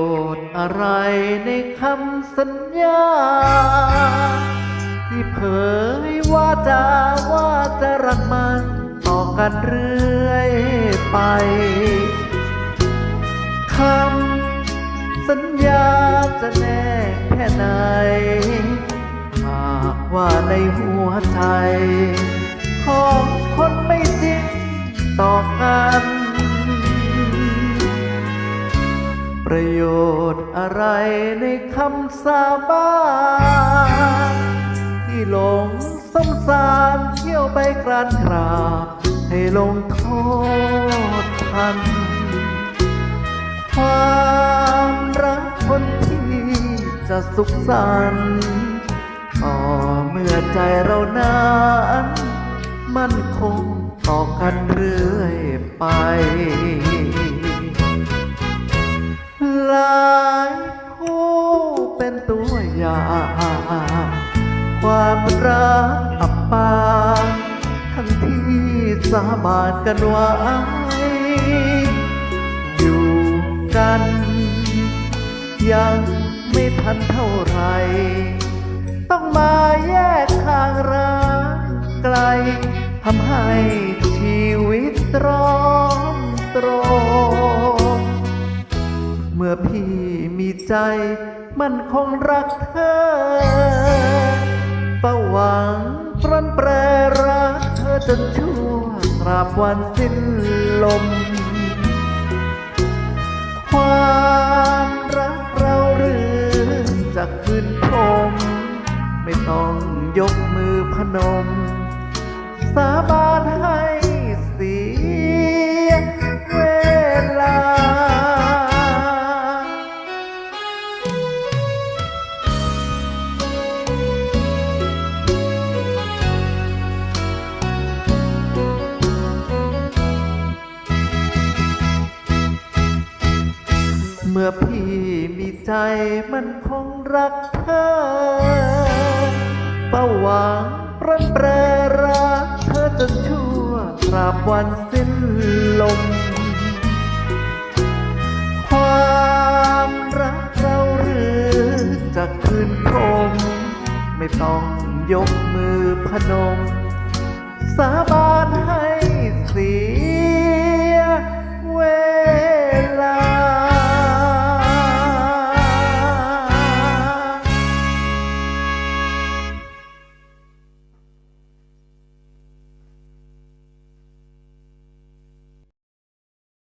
อดอะไรในคำสัญญา ที่เผยว่าจะว่าจะรักมันต่อกันเรื่อยไปคำสัญญาจะแน่แค่ไหน หากว่าในหัวใจ ของคนไม่จริงต่อกัน ประโยชน์อะไรในคำสาบานที่หลงสมสารเที่ยวไปกรานกราบ ให้ลงโทษทัน ความรักคนที่จะสุขสันต์ต่อเมื่อใจเรานั้นมันคงต่อกันเรื่อยไป ความรักอับปางทั้งที่สาบานกันไว้อยู่กัน ยังไม่ทันเท่าไร ต้องมาแยกทางรักไกลทำให้ชีวิตร้อนตรมเมื่อพี่มีใจ มันคงรักเธอประหวังปรนแปรรักเธอจนชั่วตราบวันสิ้นลม ความรักเราหรือจะขึ้นพมไม่ต้องยกมือพนม สาบานให้ เมื่อพี่มีใจมันคงรักเธอประหวังปรนแปรรักเธอจนชั่วตราบวันสิ้นลม ความรักเราหรือจะคืนคมไม่ต้องยกมือพนม สาบาน